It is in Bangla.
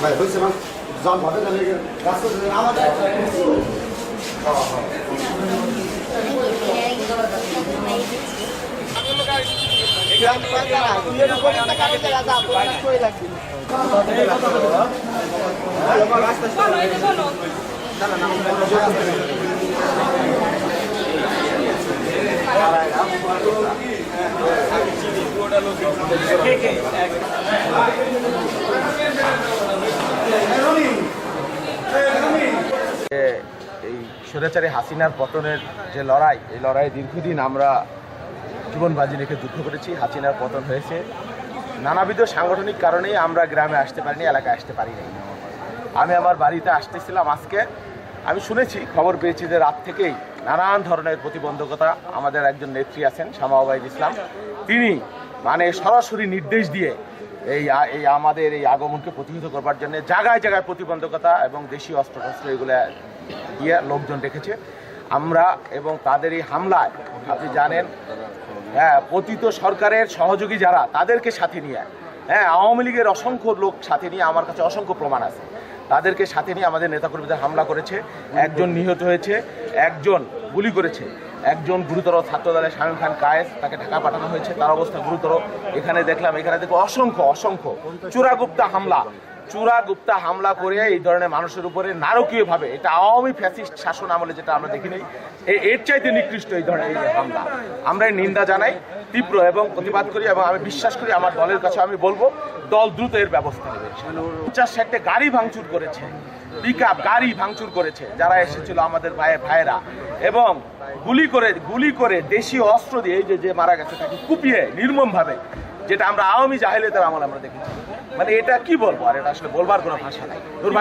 ভাই হয়েছে না জাম হবে না রাস্তা আমাদের যে এই স্বৈরাচারী হাসিনার পতনের যে লড়াই এই লড়াই দীর্ঘদিন আমরা জীবন বাজি রেখে যুদ্ধ করেছি, হাসিনার পতন হয়েছে। নানাবিধ সাংগঠনিক কারণেই আমরা গ্রামে আসতে পারিনি, এলাকায় আসতে পারি নাই আমি আমার বাড়িতে আসতেছিলাম আজকে। আমি শুনেছি, খবর পেয়েছি যে রাত থেকেই নানান ধরনের প্রতিবন্ধকতা আমাদের একজন নেত্রী আছেন, শামা ওবায়দ ইসলাম। তিনি মানে সরাসরি নির্দেশ দিয়ে এই এই আমাদের এই আগমনকে প্রতিহত করবার জন্য জায়গায় জায়গায় প্রতিবন্ধকতা এবং দেশীয় অস্ত্রশস্ত্র এগুলো দিয়ে লোকজন রেখেছে। আমরা এবং তাদের এই হামলায়, আপনি জানেন হ্যাঁ পতিত সরকারের সহযোগী যারা, তাদেরকে সাথে নিয়ে হ্যাঁ আওয়ামী লীগের অসংখ্য লোক সাথে নিয়ে আমার কাছে অসংখ্য প্রমাণ আছে। তাদেরকে সাথে নিয়ে আমাদের নেতাকর্মীদের হামলা করেছে, একজন নিহত হয়েছে, একজন গুলি করেছে, একজন গুরুতর ছাত্রদলের শামীম খান কায়েস তাকে ঢাকা পাঠানো হয়েছে, তার অবস্থা গুরুতর। এখানে দেখলাম, এখানে দেখো অসংখ্য অসংখ্য। চূড়াগুপ্তা হামলা চূড়াগুপ্তা হামলা করে এই ধরনের মানুষের উপরে নারকীয়ভাবে, এটা আওয়ামী ফ্যাসিস্ট শাসন আমলে যেটা আমরা দেখিনি এর চাইতে নিকৃষ্ট এই ধরনের হামলা। আমরা নিন্দা জানাই, তীব্র এবং প্রতিবাদ করি এবং আমি বিশ্বাস করি আমার দলের কাছে আমি বলব, দল দ্রুত এর ব্যবস্থা নেবে। পঞ্চাশ ষাটটা গাড়ি ভাঙচুর করেছে পিক গাড়ি ভাঙচুর করেছে, যারা এসেছিল আমাদের ভাই, ভাইয়েরা। এবং গুলি করে গুলি করে দেশীয় অস্ত্র দিয়ে এই যে যে মারা গেছে, তাকে কুপিয়ে নির্মমভাবে যেটা আমরা আওয়ামী জাহেলেদের আমল আমরা দেখেছি। মানে এটা কি বলব? আর এটা আসলে বলবার কোনো ভাষা নাই।